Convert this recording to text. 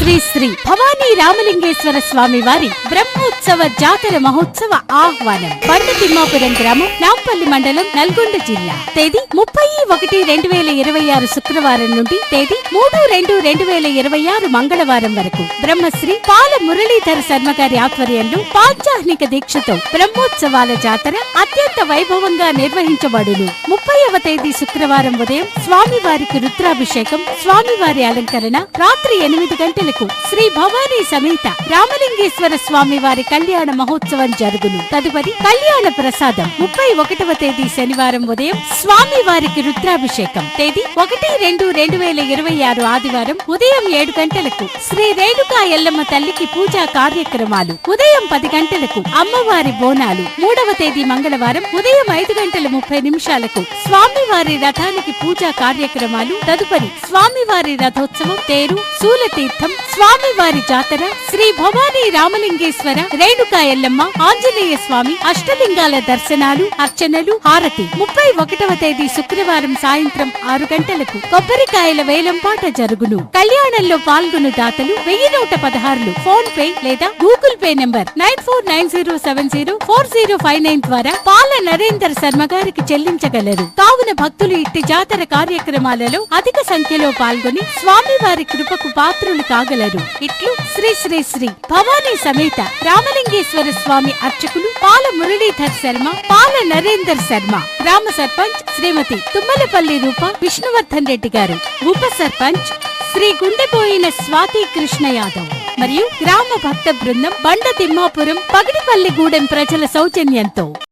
శ్రీ శ్రీ భవానీ రామలింగేశ్వర స్వామి వారి బ్రహ్మోత్సవ జాతర మహోత్సవ ఆహ్వానం పండు తిమ్మాపురం గ్రామం నాంపల్లి మండలం నల్గొండ జిల్లా. తేదీ ముప్పై ఒకటి రెండు వేల ఇరవై ఆరు శుక్రవారం నుండి తేదీ మూడు రెండు రెండు వేల ఇరవై ఆరు మంగళవారం వరకు బ్రహ్మశ్రీ పాల మురళీధర శర్మ గారి ఆధ్వర్యంలో పాంచాహ్నిక దీక్షతో బ్రహ్మోత్సవాల జాతర అత్యంత వైభవంగా నిర్వహించబడును. ముప్పైవ తేదీ శుక్రవారం ఉదయం స్వామివారికి రుద్రాభిషేకం స్వామివారి అలంకరణ రాత్రి ఎనిమిది గంటలకు శ్రీ భవానీ సమేత రామలింగేశ్వర స్వామి వారి కళ్యాణ మహోత్సవం జరుగును. తదుపరి కళ్యాణ ప్రసాదం ముప్పై ఒకటవ తేదీ శనివారం ఉదయం స్వామి వారికి రుద్రాభిషేకం. తేదీ ఒకటి రెండు రెండు వేల ఇరవై ఆరు ఆదివారం ఉదయం ఏడు గంటలకు శ్రీ రేణుకా ఎల్లమ్మ తల్లికి పూజా కార్యక్రమాలు. ఉదయం పది గంటలకు అమ్మవారి బోనాలు. మూడవ తేదీ మంగళవారం ఉదయం ఐదు గంటల ముప్పై నిమిషాలకు స్వామివారి రథానికి పూజా కార్యక్రమాలు. తదుపరి స్వామివారి రథోత్సవం. తేరు శూలతీర్థం స్వామివారి జాతర శ్రీ భవానీ రామలింగేశ్వర రేణుకా ఎల్లమ్మ ఆంజనేయ స్వామి అష్టలింగాల దర్శనాలు అర్చనలు హారతి. ముప్పై ఒకటవ తేదీ శుక్రవారం సాయంత్రం ఆరు గంటలకు కొబ్బరికాయల వేలంపాట జరుగును. కళ్యాణంలో పాల్గొను దాతలు వెయ్యి నూట పదహారులు. ఫోన్ పే లేదా Google pay number nine four nine zero seven zero four zero five nine ద్వారా పాల నరేందర్ శర్మ గారికి చెల్లించగలరు. కావున భక్తులు ఇట్టి జాతర కార్యక్రమాలలో అధిక సంఖ్యలో పాల్గొని స్వామివారి కృపకు పాత్రులు కాగలరు ఇట్లు శ్రీ శ్రీ శ్రీ భవానీ సమేత రామలింగేశ్వర స్వామి అర్చకులు పాల మురళీధర్ శర్మ పాల నరేందర్ శర్మ గ్రామ సర్పంచ్ శ్రీమతి తుమ్మలపల్లి రూప విష్ణువర్ధన్ రెడ్డి గారు ఉప సర్పంచ్ శ్రీ గుండెపోయిన స్వాతి కృష్ణ యాదవ్ మరియు గ్రామ భక్త బృందం బండ తిమ్మాపురం పగిడిపల్లిగూడెం ప్రజల సౌజన్యంతో.